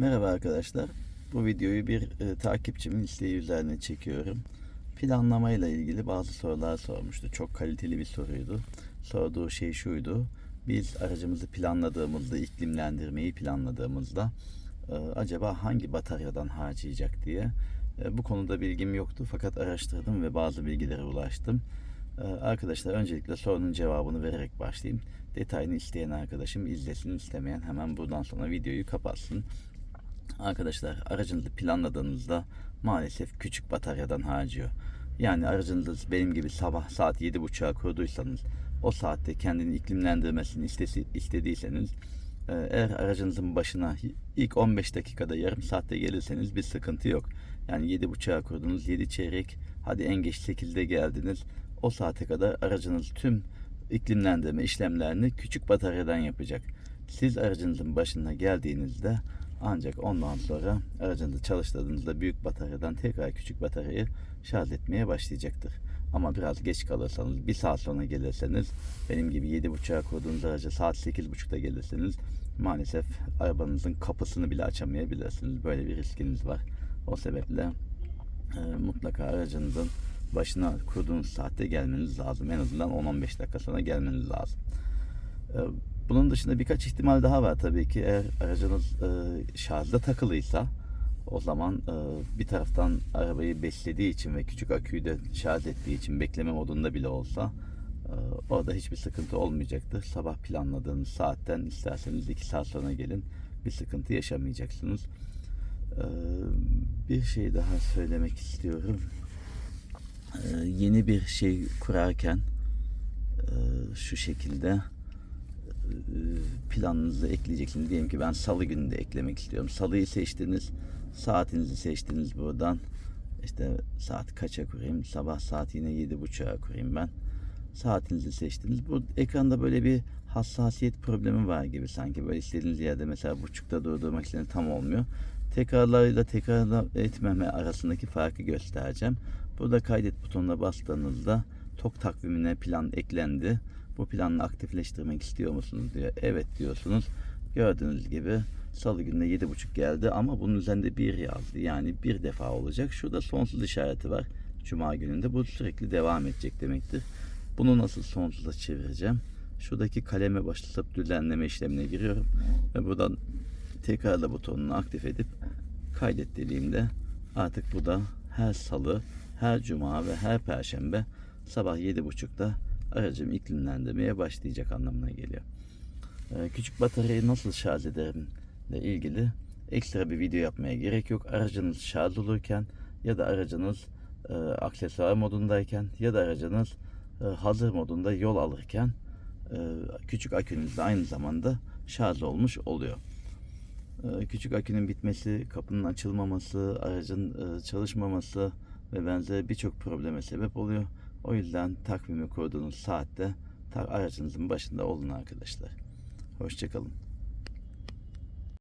Merhaba arkadaşlar. Bu videoyu bir e, takipçimin isteği üzerine çekiyorum. Planlamayla ilgili bazı sorular sormuştu. Çok kaliteli bir soruydu. Sorduğu şey şuydu. Biz aracımızı planladığımızda, iklimlendirmeyi planladığımızda e, acaba hangi bataryadan harcayacak diye. E, bu konuda bilgim yoktu fakat araştırdım ve bazı bilgilere ulaştım. E, arkadaşlar öncelikle sorunun cevabını vererek başlayayım. Detayını isteyen arkadaşım izlesin, istemeyen hemen buradan sonra videoyu kapatsın. Arkadaşlar aracınızı planladığınızda maalesef küçük bataryadan harcıyor. Yani aracınız benim gibi sabah saat 7.30'a kurduysanız o saatte kendini iklimlendirmesini istesi, istediyseniz e, eğer aracınızın başına ilk 15 dakikada yarım saatte gelirseniz bir sıkıntı yok. Yani 7.30'a kurdunuz 7 çeyrek hadi en geç 8'de geldiniz. O saate kadar aracınız tüm iklimlendirme işlemlerini küçük bataryadan yapacak. Siz aracınızın başına geldiğinizde ancak ondan sonra aracınızı çalıştırdığınızda büyük bataryadan tekrar küçük bataryayı şarj etmeye başlayacaktır. Ama biraz geç kalırsanız, bir saat sonra gelirseniz, benim gibi 7.30'a kurduğunuz aracı saat 8.30'da gelirseniz maalesef arabanızın kapısını bile açamayabilirsiniz. Böyle bir riskiniz var. O sebeple e, mutlaka aracınızın başına kurduğunuz saatte gelmeniz lazım. En azından 10-15 dakika sonra gelmeniz lazım. E, bunun dışında birkaç ihtimal daha var tabii ki. Eğer aracınız e, şarjda takılıysa o zaman e, bir taraftan arabayı beslediği için ve küçük aküyü de şarj ettiği için bekleme modunda bile olsa e, orada hiçbir sıkıntı olmayacaktır. Sabah planladığınız saatten isterseniz 2 saat sonra gelin bir sıkıntı yaşamayacaksınız. E, bir şey daha söylemek istiyorum. E, yeni bir şey kurarken e, şu şekilde planınızı ekleyeceksiniz. Diyelim ki ben salı günü de eklemek istiyorum. Salıyı seçtiniz. Saatinizi seçtiniz buradan. İşte saat kaça kurayım? Sabah saat yine yedi buçuğa kurayım ben. Saatinizi seçtiniz. Bu ekranda böyle bir hassasiyet problemi var gibi sanki. Böyle istediğiniz yerde mesela buçukta durdurmak için tam olmuyor. Tekrarlarıyla tekrar etmeme arasındaki farkı göstereceğim. Burada kaydet butonuna bastığınızda tok takvimine plan eklendi. Bu planı aktifleştirmek istiyor musunuz diyor. Evet diyorsunuz. Gördüğünüz gibi salı gününe 7.30 geldi ama bunun üzerinde bir yazdı. Yani bir defa olacak. Şurada sonsuz işareti var. Cuma gününde bu sürekli devam edecek demektir. Bunu nasıl sonsuza çevireceğim? Şuradaki kaleme başlatıp düzenleme işlemine giriyorum. Ve buradan tekrarla butonunu aktif edip kaydet dediğimde artık bu da her salı, her cuma ve her perşembe sabah 7.30'da aracım iklimlendirmeye başlayacak anlamına geliyor. Ee, küçük bataryayı nasıl şarj ederim ile ilgili ekstra bir video yapmaya gerek yok. Aracınız şarj olurken ya da aracınız e, aksesuar modundayken ya da aracınız e, hazır modunda yol alırken e, küçük akünüz de aynı zamanda şarj olmuş oluyor. E, küçük akünün bitmesi, kapının açılmaması, aracın e, çalışmaması ve benzeri birçok probleme sebep oluyor. O yüzden takvimi kurduğunuz saatte aracınızın başında olun arkadaşlar. Hoşçakalın.